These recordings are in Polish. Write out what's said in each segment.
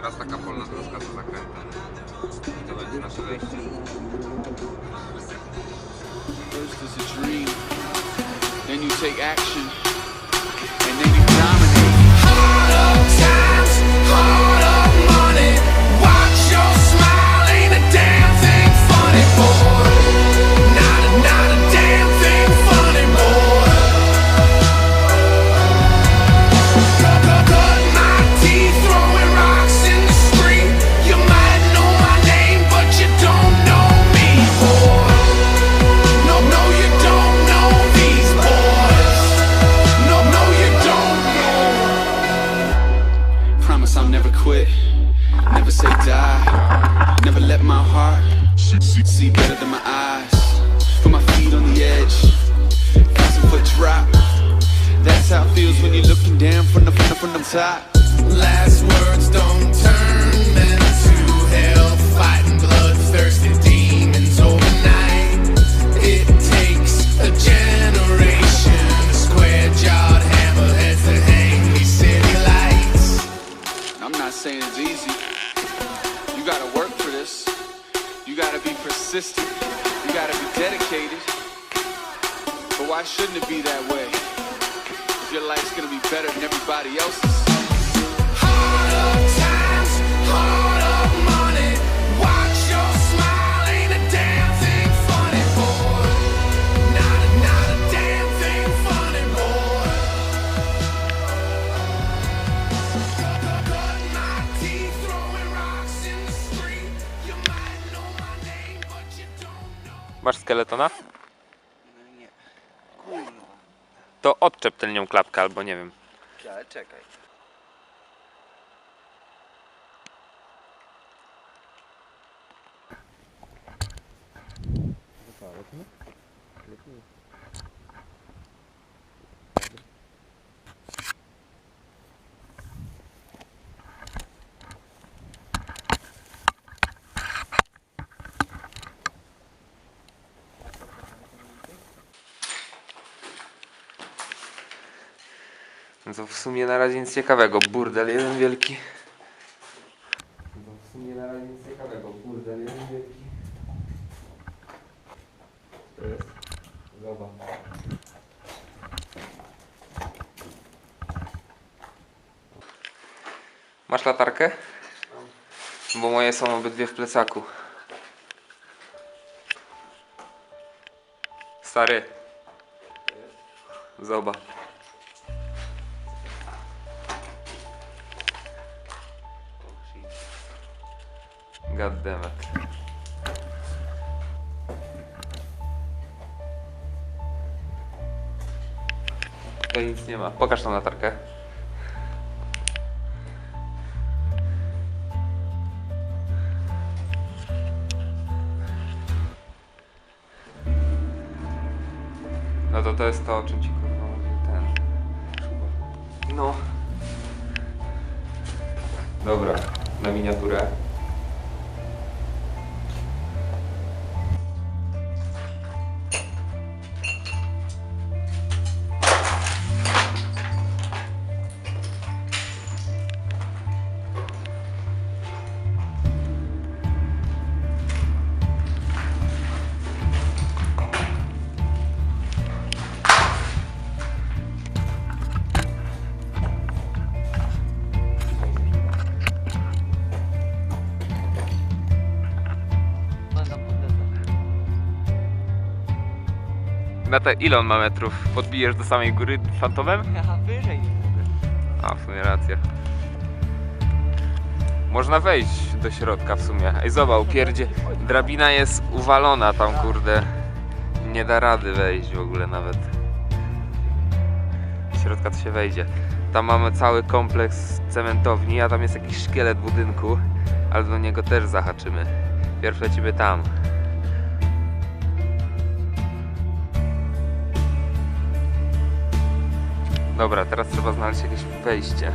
teraz taka polna dróżka z zakrętem. I to będzie nasze wejście. First it's a dream, then you take action, and then you dominate. times, hard up money. Watch your smile, ain't a damn thing funny, boy. I'll never quit, never say die, never let my heart see better than my eyes. Put my feet on the edge, thousand foot drop. That's how it feels when you're looking down from the from the, from the top. Last words don't turn men to hell, fighting bloodthirsty demons overnight. It takes a generation saying it's easy. You gotta work for this. You gotta be persistent. You gotta be dedicated. But why shouldn't it be that way? If your life's gonna be better than everybody else's. Masz skeletona? No nie. Kurwa. To odczep tylnią klapkę albo nie wiem. Ale czekaj. No to w sumie na razie nic ciekawego. Burdel jeden wielki. No to w sumie na razie nic ciekawego. Burdel jeden wielki. To jest. Zobacz. Masz latarkę? Bo moje są obydwie w plecaku. Stary. Zobacz. God damn it. Tutaj nic nie ma. Pokaż tą latarkę. No to to jest to, o czym ci kurwa mówił ten. No. Dobra, na miniaturę. Na te ile on ma metrów? Podbijesz do samej góry fantomem? Aha, wyżej. A, w sumie racja. Można wejść do środka w sumie. Ej, zobacz, pierdzie. Drabina jest uwalona tam, kurde. Nie da rady wejść w ogóle nawet. Do środka to się wejdzie. Tam mamy cały kompleks cementowni, a tam jest jakiś szkielet budynku, ale do niego też zahaczymy. Pierw lecimy tam. Dobra, teraz trzeba znaleźć jakieś wejście.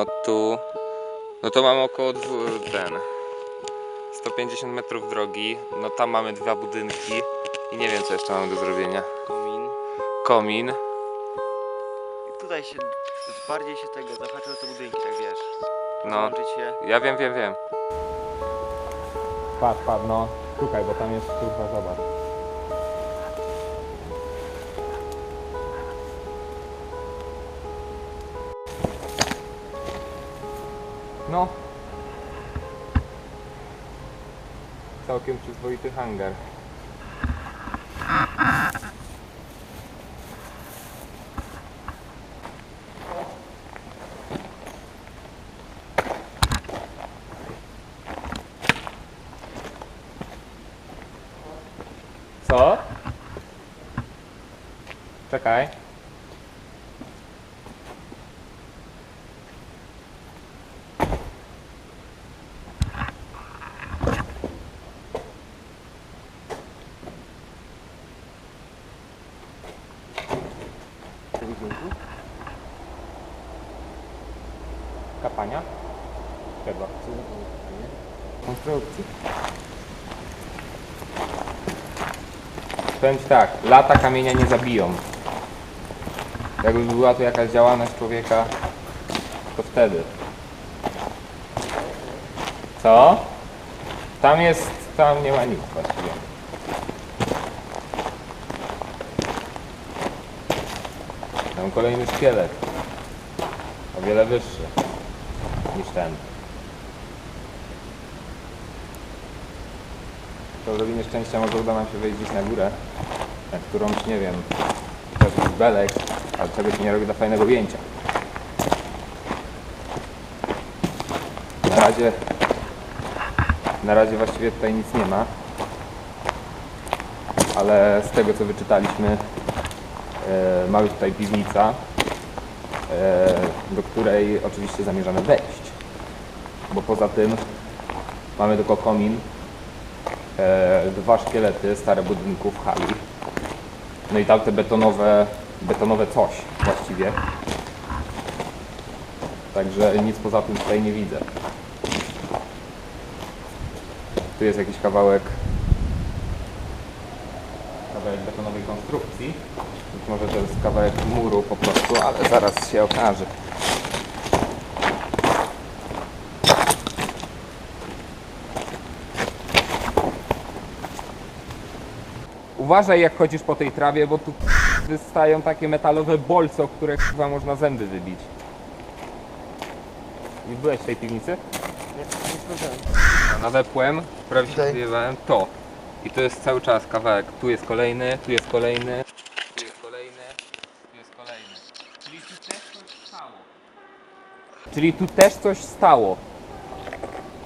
No tu. No to mamy około dwu, ten. 150 metrów drogi. No tam mamy dwa budynki. I nie wiem co jeszcze mamy do zrobienia. Komin. Komin. I tutaj się bardziej się tego zahaczyły te budynki, tak wiesz. No. Ja wiem, wiem, wiem. Patrz, patrz, no. Szukaj, bo tam jest kurwa, zobacz. No. Całkiem przyzwoity hangar. Co? Czekaj. Powiem tak, lata kamienia nie zabiją. Jakby była tu jakaś działalność człowieka, to wtedy. Co? Tam jest, tam nie ma nic właściwie. Tam kolejny szkielet. O wiele wyższy niż ten. To odrobinie szczęścia może uda nam się wejść gdzieś na górę, na którąś, nie wiem, jakiś belek, ale czegoś nie robi dla fajnego ujęcia. Na razie, na razie właściwie tutaj nic nie ma, ale z tego co wyczytaliśmy, e, ma być tutaj piwnica, e, do której oczywiście zamierzamy wejść, bo poza tym mamy tylko komin, dwa szkielety, stare budynków hali. No i tamte betonowe, betonowe coś właściwie. Także nic poza tym tutaj nie widzę. Tu jest jakiś kawałek kawałek betonowej konstrukcji. Być może to jest kawałek muru po prostu, ale zaraz się okaże. Uważaj jak chodzisz po tej trawie, bo tu wystają takie metalowe bolce, o które chyba można zęby wybić. Nie byłeś w tej piwnicy? Nie, nie sprawdzałem. Nadepłem, prawie się Tutaj. wyjebałem to. I to jest cały czas kawałek. Tu jest kolejny, tu jest kolejny, tu jest kolejny, tu jest kolejny. Czyli tu też coś stało. Czyli tu też coś stało.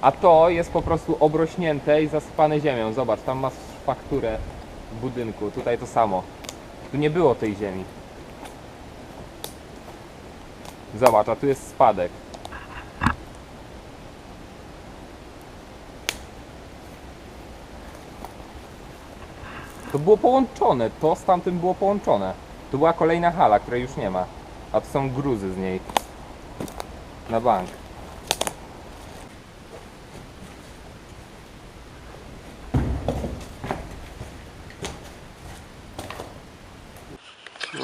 A to jest po prostu obrośnięte i zasypane ziemią. Zobacz, tam masz fakturę budynku. Tutaj to samo. Tu nie było tej ziemi. Zobacz, a tu jest spadek. To było połączone, to z tamtym było połączone. Tu była kolejna hala, której już nie ma. A to są gruzy z niej. Na bank.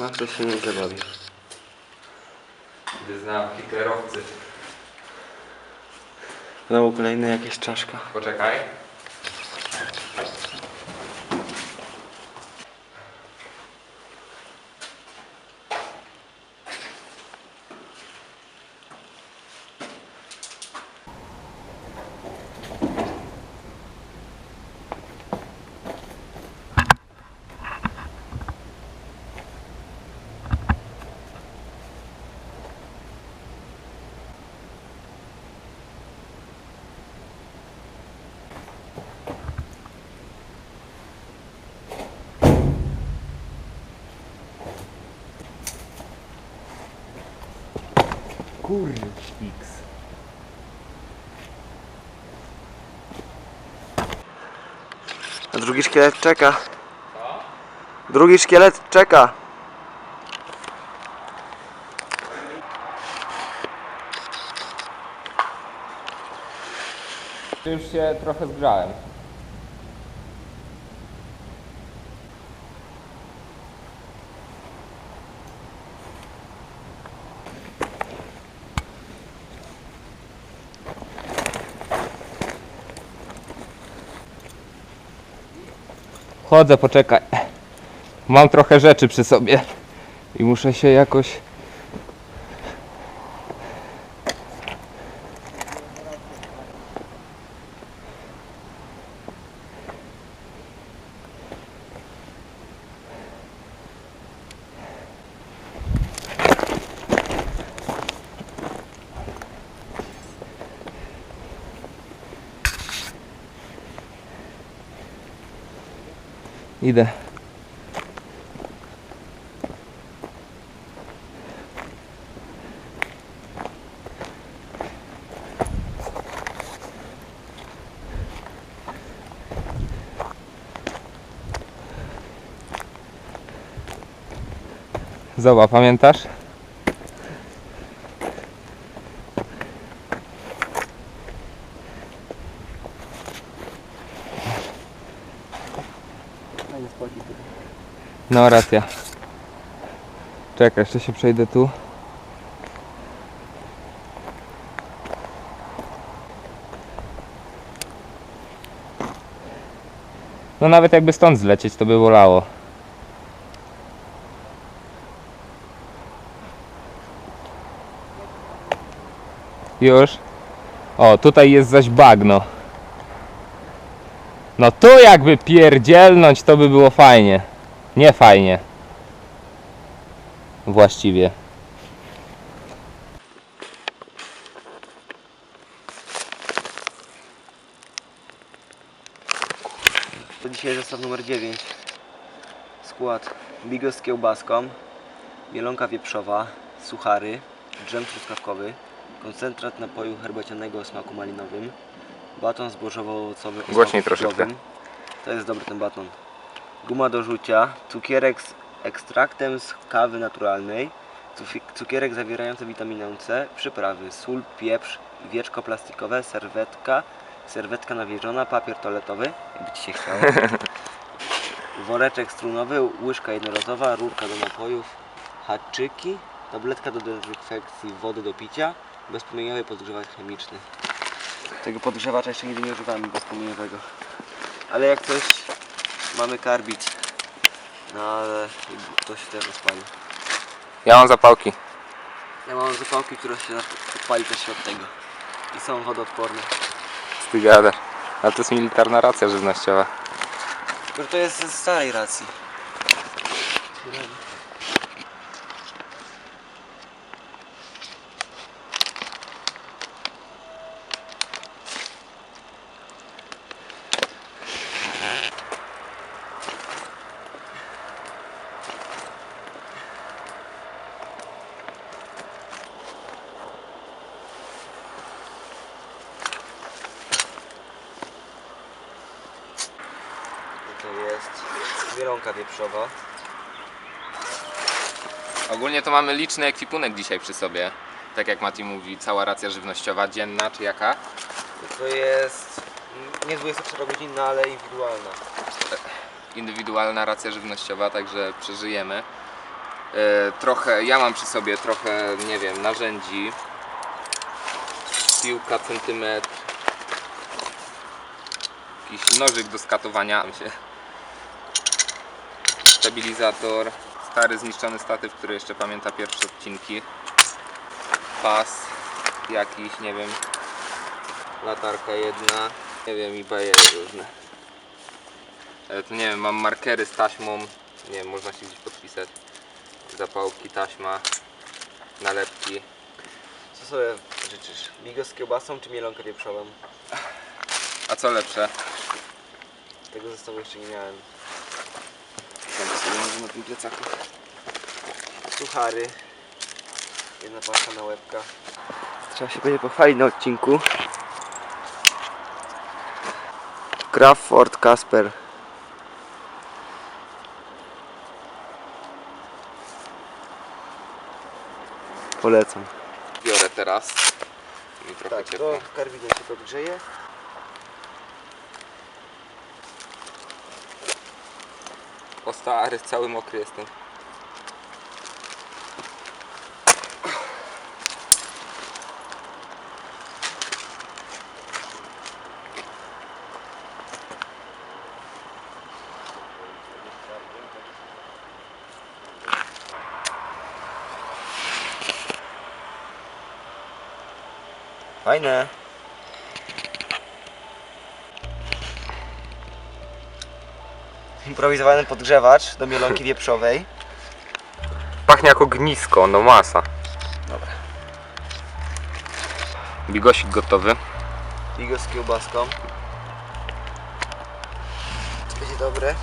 No to się nie zabawi. Wyznałem hitlerowcy. Znowu kolejna jakaś czaszka. Poczekaj. Kurwiks. A drugi szkielet czeka. Drugi szkielet czeka. Już się trochę zgrzałem. Chodzę, poczekaj. Mam trochę rzeczy przy sobie i muszę się jakoś Idę. Zobacz, pamiętasz? No racja. Czekaj, jeszcze się przejdę tu. No nawet jakby stąd zlecieć, to by bolało. Już? O, tutaj jest zaś bagno. No tu jakby pierdzielnąć, to by było fajnie. Nie fajnie. Właściwie. To dzisiaj zestaw numer 9. Skład bigos z kiełbaską, mielonka wieprzowa, suchary, dżem truskawkowy, koncentrat napoju herbacianego o smaku malinowym, baton zbożowo-owocowy o Głośniej smaku troszeczkę. To jest dobry ten baton. Guma do rzucia, cukierek z ekstraktem z kawy naturalnej, cukierek zawierający witaminę C, przyprawy, sól, pieprz, wieczko plastikowe, serwetka, serwetka nawilżona, papier toaletowy, jakby Ci się chciało. Woreczek strunowy, łyżka jednorazowa, rurka do napojów, haczyki, tabletka do dezynfekcji wody do picia, bezpomieniowy podgrzewacz chemiczny. Tego podgrzewacza jeszcze nigdy nie używałem bezpomieniowego. Ale jak coś, mamy karbit. No ale to się też rozpali. Ja mam zapałki. Ja mam zapałki, które się podpali też od tego. I są wodoodporne. Ty. Ale to jest militarna racja żywnościowa. Tylko że to jest ze starej racji. To jest wieprzowa. Ogólnie to mamy liczny ekwipunek dzisiaj przy sobie. Tak jak Mati mówi, cała racja żywnościowa, dzienna czy jaka? To jest nie 24 godzinna, ale indywidualna. Indywidualna racja żywnościowa, także przeżyjemy. E, trochę, ja mam przy sobie trochę, nie wiem, narzędzi. Piłka, centymetr. Jakiś nożyk do skatowania się. Stabilizator. Stary, zniszczony statyw, który jeszcze pamięta pierwsze odcinki. Pas jakiś, nie wiem. Latarka jedna. Nie wiem, i bajery różne. E, Tu nie wiem, mam markery z taśmą. Nie wiem, można się gdzieś podpisać. Zapałki, taśma, nalepki. Co sobie życzysz? Bigos z kiełbasą czy mielonkę wieprzową? A co lepsze? Tego zestawu jeszcze nie miałem. Może na tym plecaku. Suchary. Jedna pasta na łebka. Trzeba się będzie pochwalić na odcinku. Crawford Casper. Polecam. Biorę teraz. Mi trochę Tak, ciepło. to karbinie się podgrzeje. O stary, cały mokry jestem. Fajne. Improwizowany podgrzewacz do mielonki wieprzowej. Pachnie jak ognisko, no masa. Dobra. Bigosik gotowy. Bigos z kiełbaską. Będzie dobre?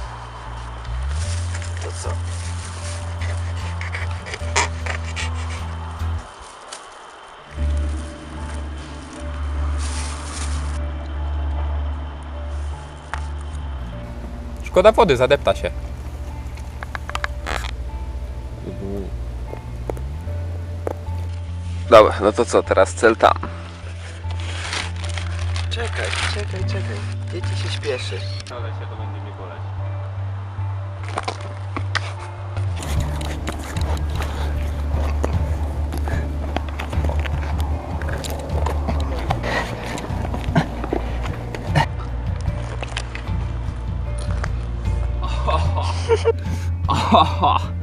Szkoda wody, zadepta się. Dobra, no to co, teraz cel tam. Czekaj, czekaj, czekaj. Dzieci się śpieszy. Ale się to będzie Skok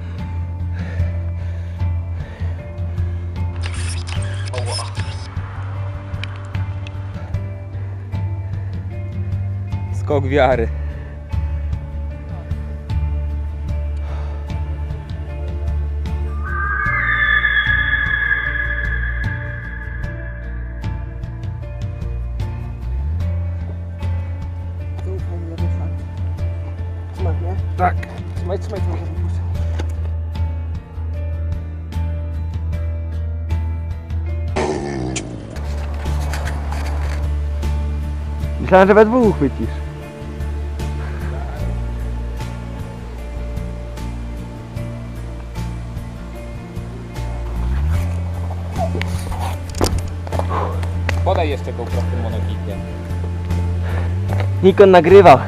wiary. Myślałem, że we dwóch uchwycisz. Podaj jeszcze go prostym monoklipiem. Nikon nagrywał.